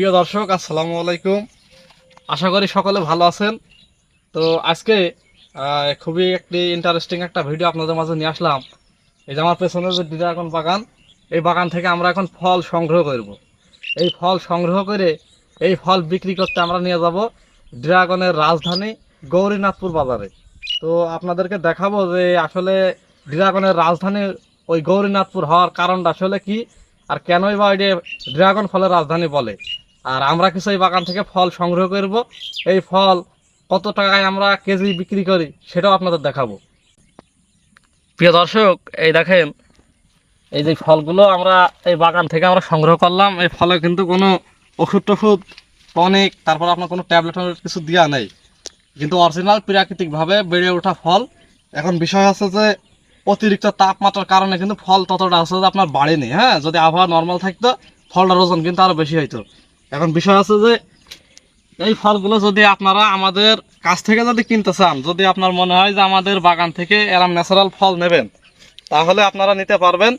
প্রিয় দর্শক, আসসালামু আলাইকুম। আশা করি সকলে ভালো আছেন। তো আজকে খুবই একটি ইন্টারেস্টিং একটা ভিডিও আপনাদের মাঝে নিয়ে আসলাম। এই যে আমার পেছনে যে ড্রাগন বাগান, এই বাগান থেকে আমরা এখন ফল সংগ্রহ করব। এই ফল সংগ্রহ করে এই ফল বিক্রি করতে আমরা নিয়ে যাব ড্রাগনের রাজধানী গৌরীনাথপুর বাজারে। তো আপনাদেরকে দেখাবো যে আসলে ড্রাগনের রাজধানী ওই গৌরীনাথপুর হওয়ার কারণটা আসলে কি, আর কেনই বা ড্রাগন ফলের রাজধানী বলে। আর আমরা কিছু এই বাগান থেকে ফল সংগ্রহ করব। এই ফল কত টাকায় আমরা কেজি বিক্রি করি সেটাও আপনাদের দেখাবো। প্রিয় দর্শক, এই দেখেন, এই যে ফলগুলো আমরা এই বাগান থেকে আমরা সংগ্রহ করলাম। এই ফলে কিন্তু কোনো ওষুধ টষুধ, টনিক, তারপর আপনার কোনো ট্যাবলেট কিছু দেওয়া নেই। কিন্তু অরিজিনাল প্রাকৃতিকভাবে বেড়ে ওঠা ফল। এখন বিষয় হচ্ছে যে অতিরিক্ত তাপমাত্রার কারণে কিন্তু ফল ততটা যে আপনার বাড়েনি হ্যাঁ? যদি আবহাওয়া নর্মাল থাকতো, ফলটার ওজন কিন্তু আরও বেশি হইতো। এখন বিষয় আছে যে, এই ফলগুলো যদি আপনারা আমাদের কাছ থেকে যদি কিনতে চান, যদি আপনার মনে হয় যে আমাদের বাগান থেকে এরম ন্যাচারাল ফল নেবেন, তাহলে আপনারা নিতে পারবেন।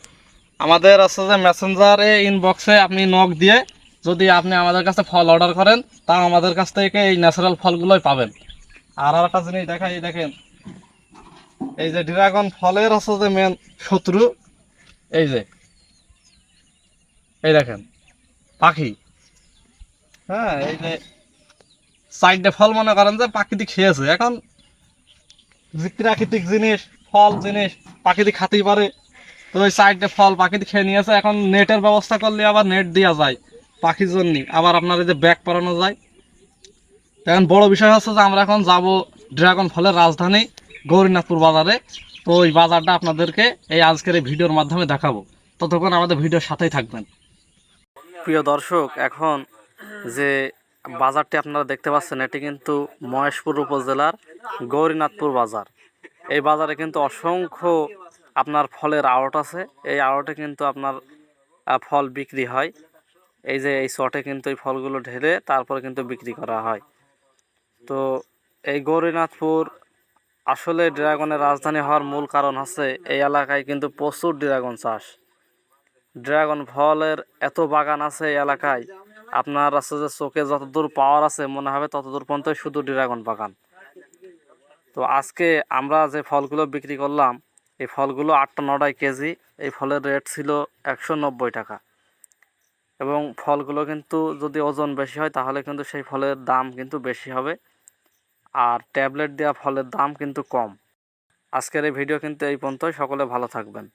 আমাদের আছে যে মেসেঞ্জারে ইনবক্সে আপনি নক দিয়ে যদি আপনি আমাদের কাছে ফল অর্ডার করেন তা আমাদের কাছ থেকে এই ন্যাচারাল ফলগুলোই পাবেন। আর আর একটা জিনিস এই দেখেন, এই যে ড্রাগন ফলের আছে যে মেন শত্রু, এই যে, এই দেখেন, পাখি। হ্যাঁ এই যে সাইডে ফল মনে করেন যে প্রাকৃতিক খেয়েছে এখন প্রাকৃতিক জিনিস, ফল জিনিস প্রাকৃতিক খাতেই পারে। তো ওই সাইডে ফল প্রাকৃতিক খেয়ে নিয়েছে। এখন নেটের ব্যবস্থা করলে আবার নেট দেওয়া যায় পাখির জন্য। আবার আপনার এই যে ব্যাগ পরানো যায়। এখন বড় বিষয় হচ্ছে যে আমরা এখন যাব ড্রাগন ফলের রাজধানী গৌরীনাথপুর বাজারে। তো ওই বাজারটা আপনাদেরকে এই আজকের এই ভিডিওর মাধ্যমে দেখাবো। ততক্ষণ আমাদের ভিডিওর সাথেই থাকবেন। প্রিয় দর্শক, এখন যে বাজারটি আপনারা দেখতে পাচ্ছেন, এটি কিন্তু মহেশপুর উপজেলার গৌরীনাথপুর বাজার। এই বাজারে কিন্তু অসংখ্য আপনার ফলের আড়ট আছে। এই আড়টে কিন্তু আপনার ফল বিক্রি হয়। এই যে এই শটে কিন্তু এই ফলগুলো ঢেলে তারপরে কিন্তু বিক্রি করা হয়। তো এই গৌরীনাথপুর আসলে ড্রাগনের রাজধানী হওয়ার মূল কারণ হচ্ছে এই এলাকায় কিন্তু প্রচুর ড্রাগন চাষ। ড্রাগন ফলের এত বাগান আছে এই এলাকায় আপনার আছে যে চোখে যতদূর পাওয়ার আছে, মনে হবে ততদূর পর্যন্ত শুধু ড্রাগন বাগান। তো আজকে আমরা যে ফলগুলো বিক্রি করলাম, এই ফলগুলো আটটা নটায় কেজি, এই ফলের রেট ছিল একশো নব্বই টাকা। এবং ফলগুলো কিন্তু যদি ওজন বেশি হয়, তাহলে কিন্তু সেই ফলের দাম কিন্তু বেশি হবে। আর ট্যাবলেট দেওয়া ফলের দাম কিন্তু কম। আজকের এই ভিডিও কিন্তু এই পর্যন্তই। সকলে ভালো থাকবেন।